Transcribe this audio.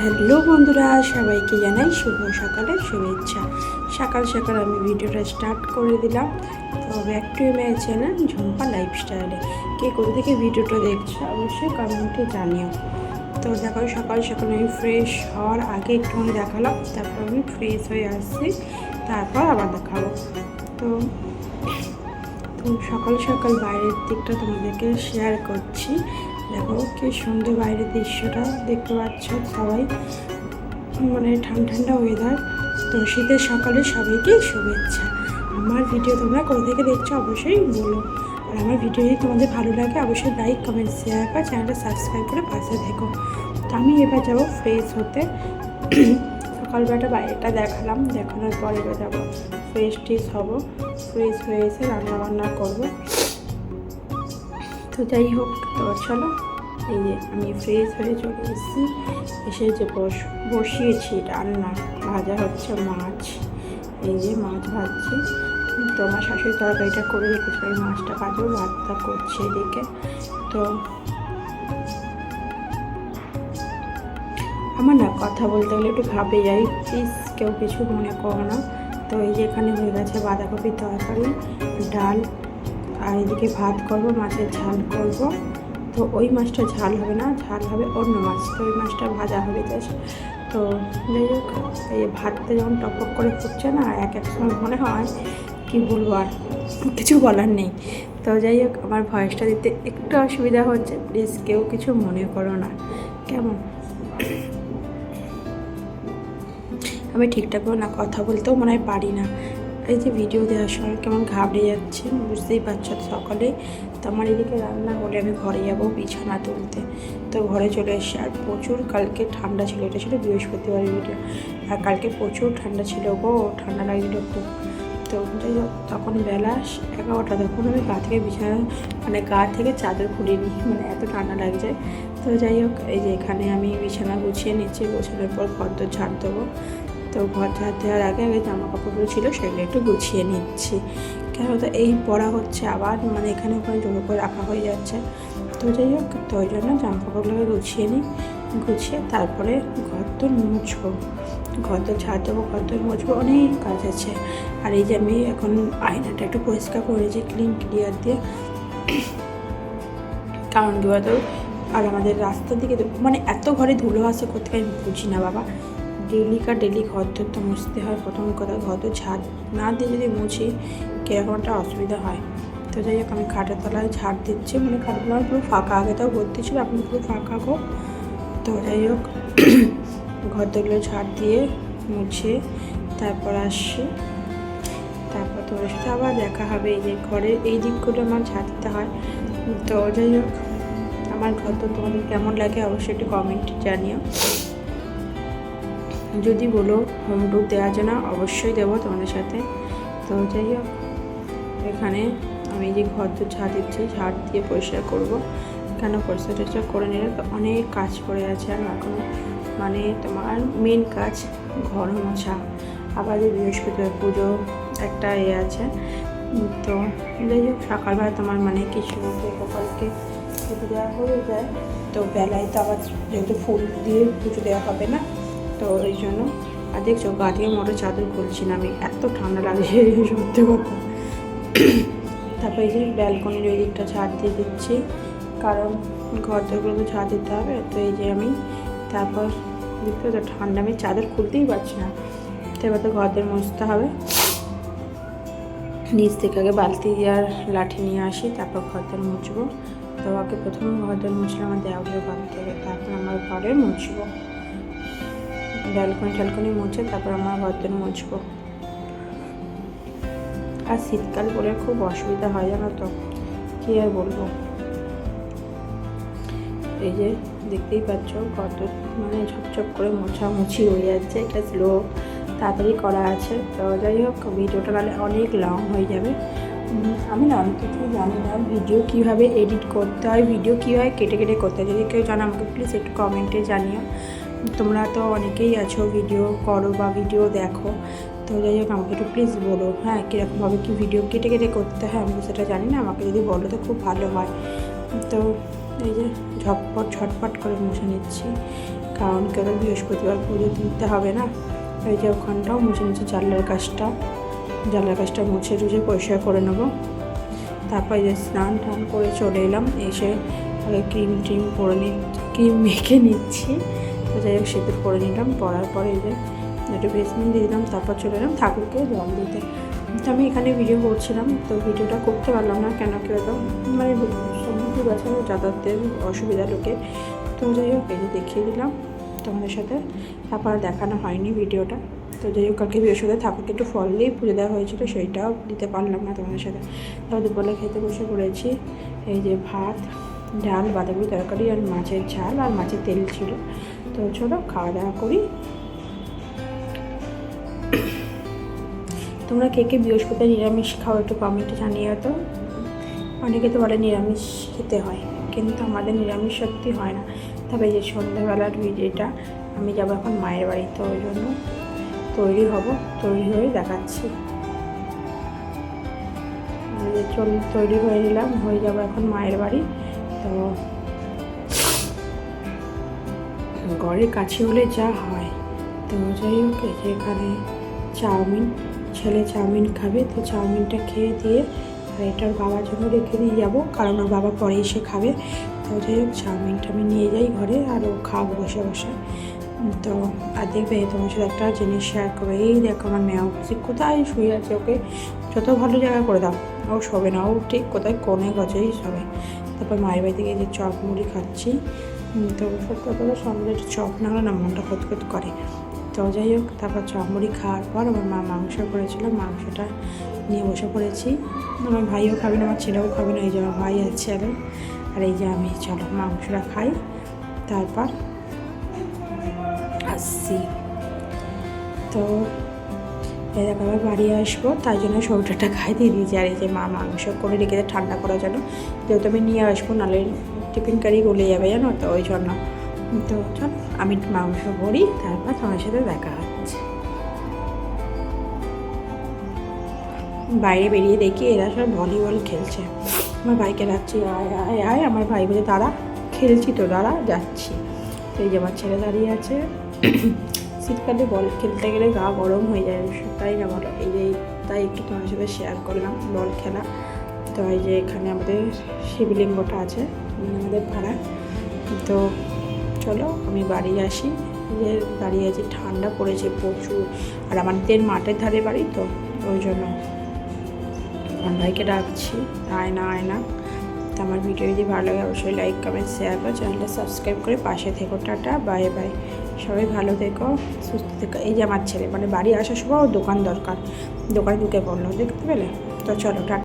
Hello বন্ধুরা, সবাইকে জানাই শুভ সকালের শুভেচ্ছা। সকাল সকাল আমি ভিডিওটা স্টার্ট করে দিলাম। তো back to my channel, Jhumpa লাইফস্টাইলে। কে কোথা থেকে ভিডিওটা দেখছ অবশ্যই কমেন্টে জানিও। তো দেখো, সকাল সকাল আমি ফ্রেশ হওয়ার আগে একটুখানি দেখালাম, তারপর আমি ফ্রেশ হয়ে আসছি, তারপর আবার দেখাবো। তো তো সকাল সকাল বাইরের দিকটা তোমাদেরকে শেয়ার করছি। দেখো, কি সুন্দর বাইরের দৃশ্যটা দেখতে পাচ্ছ সবাই। মানে ঠান্ডা ঠান্ডা ওয়েদার তো শীতের সকালে সবাইকে শুভেচ্ছা। আমার ভিডিও তোমরা কোথা থেকে দেখছ অবশ্যই বলো। আর আমার ভিডিও যদি তোমাদের ভালো লাগে, অবশ্যই লাইক কমেন্ট শেয়ার করে চ্যানেলটা সাবস্ক্রাইব করে পাশে থেকো। তো আমি এবার যাব ফ্রেশ হতে। সকালবেলাটা বাইরেটা দেখালাম, দেখানোর পর এবার যাব ফ্রেশ টিস হব। ফ্রেশ হয়ে এসে রান্না বান্না করব। তো যাই হোক, তো চলো, এই যে আমি ফ্রেশ হয়ে চলে এসেছি। এসে যে বস, বসিয়েছি রান্না, ভাজা হচ্ছে মাছ। এই যে মাছ ভাজছি। তো আমার শাশুড়ি তরকারিটা করে রেখেছিল এই মাছটা ভাজবো, ভাতটা করছে এদিকে। তো আমার না কথা বলতে গেলে একটু ঘাবে যাই প্লিজ কেউ কিছু মনে করো না। তো এই যে এখানে হয়ে গেছে বাঁধাকপির তরকারি, ডাল আর এদিকে ভাত করব, মাছের ঝাল করব। তো ওই মাছটা ঝাল হবে না, ঝাল হবে অন্য মাছ। তো ওই মাছটা ভাজা হবে জাস্ট তো যাই হোক, এই ভাতটা যখন টপক করে ফুটছে না, এক এক সময় মনে হয় কি বলব আর, কিছু বলার নেই। তো যাই হোক, আমার ভয়েসটা দিতে একটু অসুবিধা হচ্ছে প্লিজ কেউ কিছু মনে করো না। কেমন? আমি ঠিকঠাক না, কথা বলতেও মনে হয় পারি না। এই যে ভিডিও দেওয়ার সময় কেমন ঘাবড়ে যাচ্ছে, বুঝতেই পারছ সকালে? তো আমার এদিকে রান্না হলে আমি ঘরে যাব বিছানা তুলতে। তো ঘরে চলে এসে আর প্রচুর কালকে ঠান্ডা ছিল, এটা ছিল বৃহস্পতিবারের ভিডিও আর কালকে প্রচুর ঠান্ডা ছিল গো, ঠান্ডা লাগছিল খুব। তো তখন বেলা এগারোটা, তখন আমি গা থেকে বিছানা মানে গা থেকে চাদর খুলিনি মানে এত ঠান্ডা লাগছে। তো যাই হোক, এই যে এখানে আমি বিছানা গুছিয়ে নিচ্ছি, গোছানোর পর ঘর তো ঝাড় দেবো। তো ঘর ঝাড় দেওয়ার আগে আগে জামা কাপড়গুলো ছিল সেগুলো একটু গুছিয়ে নিচ্ছি। কেন তো এই পড়া হচ্ছে আবার মানে এখানে ওখানে জমা করে রাখা হয়ে যাচ্ছে। তো যাই হোক, তো ওই জন্য জামা কাপড়গুলোকে গুছিয়ে নিই। গুছিয়ে তারপরে ঘর তো মুছবো। ঘর তো ঝাড় দেবো, ঘর তো মুছবো, অনেক কাজ আছে। আর এই যে আমি এখন আয়নাটা একটু পরিষ্কার করেছি ক্লিন ক্লিয়ার দিয়ে। কারণ কি বলতো? আর আমাদের রাস্তার দিকে তো- মানে এত ঘরে ধুলো আসে কোথায় আমি বুঝি না বাবা। ডেলি কার ডেলি ঘর তো মুছতে হয়, প্রথম কথা ঘর তো ঝাড় না দিয়ে যদি মুছি, কীরকম একটা অসুবিধা হয়। তো যাই হোক, আমি খাটের তলায় ঝাড় দিচ্ছি মানে খাটের তলায় পুরো ফাঁকা, আগে তাও ভর্তি ছিল, এখন পুরো ফাঁকা গো। তো যাই হোক ঘর দরগুলো ঝাড় দিয়ে মুছে তারপর আসছি। তারপর তোমার সাথে আবার দেখা হবে, এই যে ঘরের এই দিকগুলো আমার ঝাড় দিতে হয়। তো যাই হোক, আমার ঘর তো তোমাদের কেমন লাগে অবশ্যই একটু কমেন্ট জানিও। যদি বলো হোম টুর দেওয়ার জন্য, অবশ্যই দেবো তোমাদের সাথে। তো যাই হোক, এখানে আমি যে ঘর তো ঝাড় দিচ্ছি, ঝাড় দিয়ে পরিষ্কার করব। কেন পরিষ্কার টরিষ্কার করে নিলে তো অনেক কাজ পড়ে আছে। আর এখন মানে তোমার মেন কাজ ঘর মোছা। আবার যে বৃহস্পতিবার পুজো একটা এ আছে। তো যাই হোক, সকালবেলা তোমার মানে কিছু গোপালকে পুজো দেওয়া হয়ে যায়। তো বেলায় তো আবার যেহেতু ফুল দিয়ে পুজো দেওয়া হবে না তো ওই জন্য। আর দেখছ গা মোটর চাদর খুলছি না আমি, এত ঠান্ডা লাগছে, সত্যি কথা। তারপর এই যে ব্যালকনির ওই দিকটা ঝাড় দিয়ে দিচ্ছি, কারণ ঘর দরগুলো তো ঝাড় দিতে হবে, তো এই যে আমি, তারপর দেখতে তো ঠান্ডা, আমি চাদর খুলতেই পারছি না। তারপর তো ঘর দর মুছতে হবে। নিচ থেকে আগে বালতি আর লাঠি নিয়ে আসি, তারপর ঘর দর মুছবো। তো আগে প্রথমে ঘর দর মুছলে আমার দেওয়ালের বাঁধতে হবে তারপর আমার ঘরে মুছবো। ব্যালকনি ট্যালকনি মুছে তারপর আমার দর মুছবো। আর শীতকাল বলে খুব অসুবিধা হয় জানো তো, কী আর বলব? এই যে দেখতেই পাচ্ছ কত মানে ঝপঝপ করে মোছামুছি হয়ে যাচ্ছে এটা স্লো তাড়াতাড়ি করা আছে। তো যাই হোক, ভিডিওটা নাহলে অনেক লং হয়ে যাবে। আমি না অনেক কিছুই জানি না ভিডিও কীভাবে এডিট করতে হয় ভিডিও কীভাবে কেটে কেটে করতে হয়। যদি কেউ জানো আমাকে প্লিজ একটু কমেন্টে জানিও। তোমরা তো অনেকেই আছো ভিডিও করো বা ভিডিও দেখো। তো যাই হোক, আমাকে একটু প্লিজ বলো হ্যাঁ কীরকমভাবে কি ভিডিও কেটে কেটে করতে হয়? আমি সেটা জানি না, আমাকে যদি বলো তো খুব ভালো হয়। তো এই যে ঝটপট ঝটপট করে মুছে নিচ্ছি, কারণ কেন বৃহস্পতিবার পুজো দিতে হবে না? এই যে ওখানটাও মুছে মুছে জানলার কাজটা। জানলার কাজটা মুছে টুছে পরিষ্কার করে নেব। তারপর যে স্নান টান করে চলে এলাম, এসে ক্রিম ট্রিম করে নি ক্রিম মেখে নিচ্ছি। যাই হোক সেতুর করে নিলাম, পরার পরে এই যে একটু বেসমেন্ট দিয়ে দিলাম, তারপর চলে এলাম ঠাকুরকে জল দিতে। তো আমি এখানে ভিডিও করছিলাম, তো ভিডিওটা করতে পারলাম না কেন, কি হলো মানে সমুদ্র গাছে যাতায়াতের অসুবিধা লোকে। তো যাই হোক, এই দেখিয়ে দিলাম তোমাদের সাথে। তারপর দেখানো হয়নি ভিডিওটা তো যাই হোক, কালকে বৃহস্পতি ঠাকুরকে একটু ফল দিয়েই পুজো দেওয়া হয়েছিল, সেইটাও দিতে পারলাম না তোমাদের সাথে। তাও দুপুরে খেতে বসে পড়েছি। এই যে ভাত, ডাল, বাঁধাকপি, তরকারি আর মাছের ঝাল, আর মাছের তেল ছিল। তো চলো খাওয়া দাওয়া করি। তোমরা কে কে বৃহস্পতি নিরামিষ খাও একটু কমেন্টে জানিয়ে তো অনেকে তো বলে নিরামিষ খেতে হয়, কিন্তু আমাদের নিরামিষ সত্যি হয় না। তবে যে সন্ধ্যাবেলার ভিডিওটা আমি যাব এখন মায়ের বাড়ি তো ওই জন্য তৈরি হব, তৈরি হয়ে দেখাচ্ছি। চল, তৈরি হয়ে নিলাম, হয়ে যাব এখন মায়ের বাড়ি, তো ঘরের কাছে হলে যা হয়। তো যাই হোক এখানে চাউমিন, ছেলে চাউমিন খাবে, তো চাউমিনটা খেয়ে দিয়ে আর এটার বাবার জন্য রেখে দিয়ে যাব, কারণ ওর বাবা পরে এসে খাবে। তো যাই হোক, চাউমিনটা আমি নিয়ে যাই ঘরে আর ও খাব বসে বসে। তো আর দেখবে, তোমার সাথে একটা জিনিস শেয়ার করবে। এই দেখো আমার মেয়া খুশি কোথায় শুয়ে আছে ওকে? যত ভালো জায়গা করে দাও। ও শোবে না, ও ঠিক কোথায়, কোণে গজেই শোবে। তারপর মায়ের বাড়ি থেকে যে চপ মুড়ি খাচ্ছি তো সত্যি কথা সন্ধ্যে একটু চপ না হলে না মনটা খতখত করে। তো যাই হোক, তারপর চপ মুড়ি খাওয়ার পর আমার মা মাংস করেছিল, মাংসটা নিয়ে বসে পড়েছি। আমার ভাইও খাবে না, আমার ছেলেও খাবে না, এই যে আমার ভাই আর আর এই যে আমি, চলো মাংসটা খাই, তারপর আসছি। তো দেখো, আবার বাড়ি আসব তাই জন্য সৌটাটা খাই, দিয়ে দিয়েছি আর এই যে মা মাংস করে রেখে ঠান্ডা করার জন্য। যেহেতু আমি নিয়ে আসব, নাহলে টিফিন কারি গলে যাবে জানো তো, ওই জন্য। তো চল, আমি মাংস ভরি তারপর তোমার সাথে দেখা হচ্ছে। বাইরে বেরিয়ে দেখি এরা সব ভলিবল খেলছে। আমার ভাইকে ডাকছি, আয় আয় আয়, আমার ভাই বলে, দাঁড়া, খেলছি তো, দাঁড়া, যাচ্ছি। তো এই যে আমার ছেলে দাঁড়িয়ে আছে। শীতকালে বল খেলতে গেলে গা গরম হয়ে যায়, তাই না বলো? এই যে, তাই একটু তোমার সাথে শেয়ার করলাম, বল খেলা। তো এই যে এখানে আমাদের শিবলিঙ্গটা আছে। আমাদের পাড়া। তো চলো আমি বাড়ি আসি। দাঁড়িয়ে আছি, ঠান্ডা পড়েছে প্রচুর। আর আমাদের মাঠের ধারে বাড়ি তো, ওই জন্য। আমার ভাইকে ডাকছি, আয় না আয় না। তো আমার ভিডিও যদি ভালো লাগে, অবশ্যই লাইক কমেন্ট শেয়ার করো। চ্যানেলটা সাবস্ক্রাইব করে পাশে থেকো। টাটা বাই বাই সবাই ভালো থেকো, সুস্থ থেকো। এই যে আমার ছেলে মানে বাড়ি আসার সময় ওর দোকান দরকার। দোকানে ঢুকে পড়ল, দেখতে পেলে? তো চলো, টাটা।